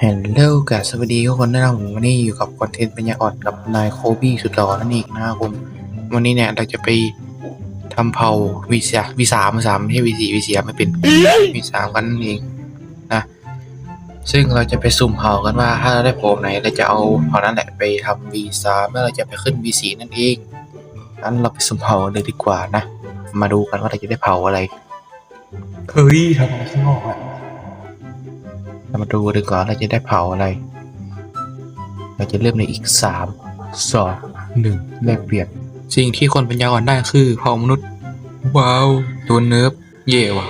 ฮัลโหลกับสวัสดีทุกคนนะครับผมวันนี้อยู่กับคอนเทนต์ปัญญาอ่อนกับนายโคบี้สุดหล่อนั่นเองนะครับผมวันนี้เนี่ยเราจะไปทำเผาวีสาวีสามสามไม่ใช่วีสี่วีสี่ไม่เป็นวีสามกันนั่นเองนะซึ่งเราจะไปสุ่มเผากันว่าถ้าเราได้โผล่ไหนเราจะเอาเผานั้นแหละไปทำวีสามแล้วเราจะไปขึ้นวีสี่นั่นเองงั้นเราไปสุ่มเผาเลยดีกว่านะ มาดูกันว่าเราจะได้เผาอะไรเฮ้ยทำอะไรข้างนอกอะ เรามาดูดีกว่าเราจะได้เผาอะไร เราจะเริ่มในอีกสามสองหนึ่งแลกเปลี่ยน สิ่งที่คนปัญญาอ่อนได้คือเผ่ามนุษย์ ว้าวโดนเนิร์ฟเย่ว่ะ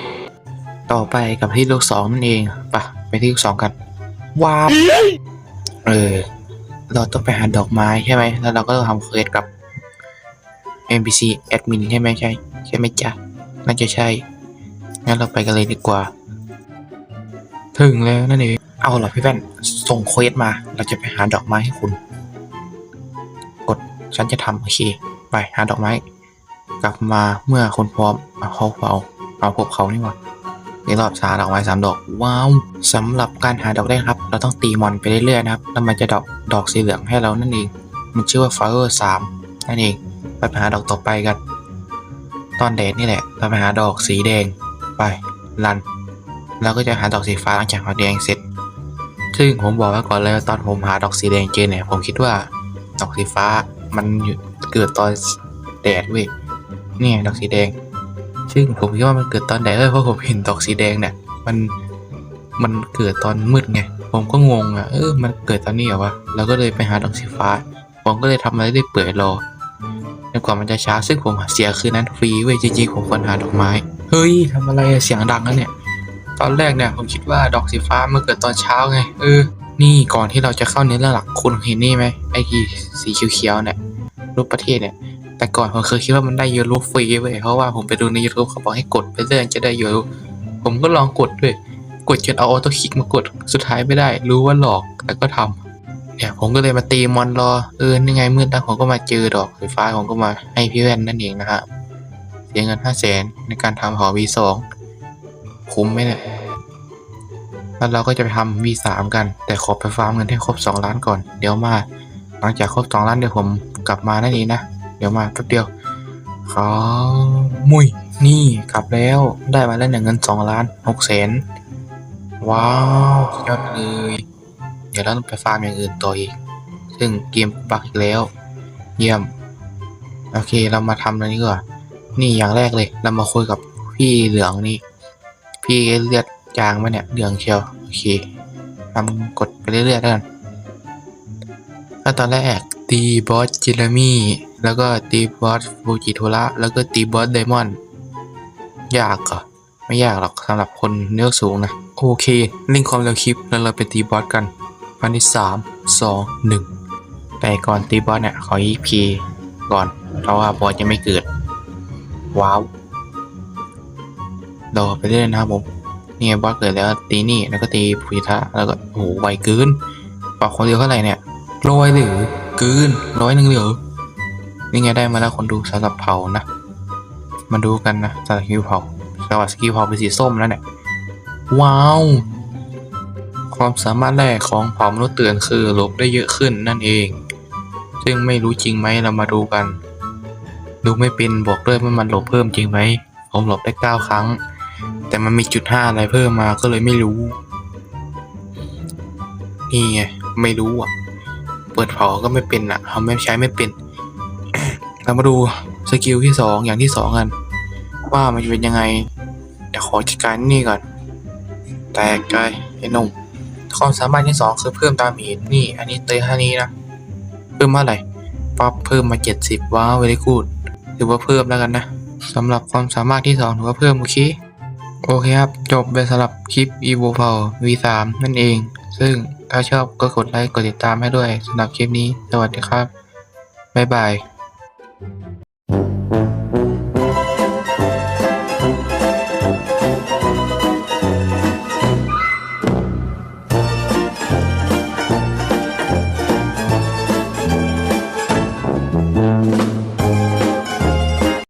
ต่อไปกับที่โลกสองนั่นเองปะไปที่โลกสองกัน ว้าวเออ เราต้องไปหาดอกไม้ใช่ไหม แล้วเราก็ต้องทำเควสกับ NPC แอดมินใช่ไหมใช่ ใช่ไหมจ๊ะน่าจะใช่ งั้นเราไปกันเลยดีกว่า ถึงแล้วนั่นเอง เอาล่ะพี่แว่น ส่งเควสมา เราจะไปหาดอกไม้ให้คุณ กด ฉันจะทำโอเค ไปหาดอกไม้ กลับมาเมื่อคนพร้อมเอาเขาเอาเอาพบเขานี่ว่าในรอบสาดอกไม้สามดอก ว้าวสำหรับการหาดอกแรกครับ เราต้องตีมอนไปเรื่อยๆนะครับ แล้วมันจะดอกดอกสีเหลืองให้เรานั่นเอง มันชื่อว่า flower สามนั่นเอง ไปหาดอกต่อไปกัน ตอนแดดนี่แหละ เราไปหาดอกสีแดง ไปรัน เราก็จะหาดอกสีฟ้าหลังจากหาแดงเสร็จ ซึ่งผมบอกไว้ก่อนเลยว่าตอนผมหาดอกสีแดงเจอเนี่ย ผมคิดว่าดอกสีฟ้ามันเกิดตอนแดดเว้ยนี่ดอกสีแดง ซึ่งผมคิดว่ามันเกิดตอนแดดเลยเพราะผมเห็นดอกสีแดงเนี่ย มันมันเกิดตอนมืดไง ผมก็งงอะ เออ มันเกิดตอนนี้เหรอวะ เราก็เลยไปหาดอกสีฟ้า ผมก็เลยทำอะไรได้เปื่อยรอจนกว่ามันจะช้า ซึ่งผมเสียคืนนั้นฟรีเว้ย จริงๆ ผมควรหาดอกไม้ เฮ้ยทำอะไรเสียงดังนะเนี่ย ตอนแรกเนี่ยผมคิดว่าดอกสีฟ้ามันเกิดตอนเช้าไง เออ นี่ก่อนที่เราจะเข้าเนื้อเรื่องหลักคุณเห็นนี่ไหมไอ้ที่สีเขียวๆเนี่ยรูปประเทศเนี่ย แต่ก่อนผมเคยคิดว่ามันได้ยูโรฟรีเว้ยเพราะว่าผมไปดูใน YouTube เขาบอกให้กดไปเรื่อยจะได้ยูโรผมก็ลองกดด้วย กดจนเอาออโต้คลิกมากดสุดท้ายไม่ได้ รู้ว่าหลอกแต่ก็ทำเนี่ยผมก็เลยมาตีมอนรอเออนี่ไงมืดแล้วผมก็มาเจอดอกสีฟ้าผมก็มาให้พี่แว่นนั่นเองนะครับเสียเงินห้าแสนในการทำหอวีสอง คุ้มไหมเนี่ย แล้วเราก็จะไปทำ V3 กัน แต่ขอไปฟาร์มเงินให้ครบ 2 ล้านก่อน เดี๋ยวมา หลังจากครบ 2 ล้านเดี๋ยวผมกลับมานั่นเองนะ เดี๋ยวมาแป๊บเดียวขอมุยนี่กลับแล้ว ได้มาแล้วหนึ่งเงิน 2 ล้าน6แสน ว้าวยอดเลย เดี๋ยวเราต้องไปฟาร์มอย่างอื่นต่ออีก ซึ่งเกมบักอีกแล้ว เยี่ยม โอเค เรามาทำอันนี้ก่อนนี่อย่างแรกเลย เรามาคุยกับพี่เหลืองนี่ พี่เลือดจางไหมเนี่ยเหลืองเชียวโอเคทำกดไปเรื่อยๆแล้วกันขั้นตอนแรกตีบอสจิรามี่แล้วก็ตีบอสฟูจิโทระแล้วก็ตีบอสไดมอนด์ยากเหรอไม่ยากหรอกสำหรับคนเนื้อสูงนะ โอเคล่นความเร็วคลิปแล้วเราไปตีบอสกันวันที่สามสองหนึ่งแต่ก่อนตีบอสเนี่ยขอ EP ก่อน เพราะว่าบอสยังไม่เกิด ว้าว รอไปเรื่อยนะครับผมนี่ไงบอสเกิดแล้วตีนี่แล้วก็ตีพุทะแล้วก็โอ้โหไวเกินปรับคนเดียวเท่าไหร่เนี่ยร้อยหรือเกินร้อยหนึ่งหรือนี่ไงได้มาแล้วคนดูสำหรับเผานะมาดูกันนะสำหรับสกิลเผาสำหรับสกิลเผาเป็นสีส้มแล้วเนี่ยว้าวความสามารถแรกของเผามนุษย์เตือนคือลบได้เยอะขึ้นนั่นเอง ซึ่งไม่รู้จริงไหมเรามาดูกัน ดูไม่เป็นบอกด้วยว่ามันหลบเพิ่มจริงไหมผมหลบได้เก้าครั้ง แต่มันมีจุดห้าอะไรเพิ่มมาก็เลยไม่รู้ นี่ไงไม่รู้อะ เปิดเผาก็ไม่เป็นอะเขาไม่ใช้ไม่เป็น เรามาดูสกิลที่สองอย่างที่สองกัน ว่ามันจะเป็นยังไงเดี๋ยวขอจัดการนี่ก่อน แตกใจไอ้นุ่มความสามารถที่สองคือเพิ่มดามเมจนี่ อันนี้เตยท่านี้นะ เพิ่มมาอะไรปั๊บเพิ่มมาเจ็ดสิบว้าวเวลกูดถือว่าเพิ่มแล้วกันนะสำหรับความสามารถที่สองถือว่าเพิ่มโอเค โอเคครับ จบไปสำหรับคลิป evo p o w v3 นั่นเอง ซึ่งถ้าชอบก็กดไลค์กดติดตามให้ด้วยสำหรับคลิปนี้ สวัสดีครับ บ๊ายบาย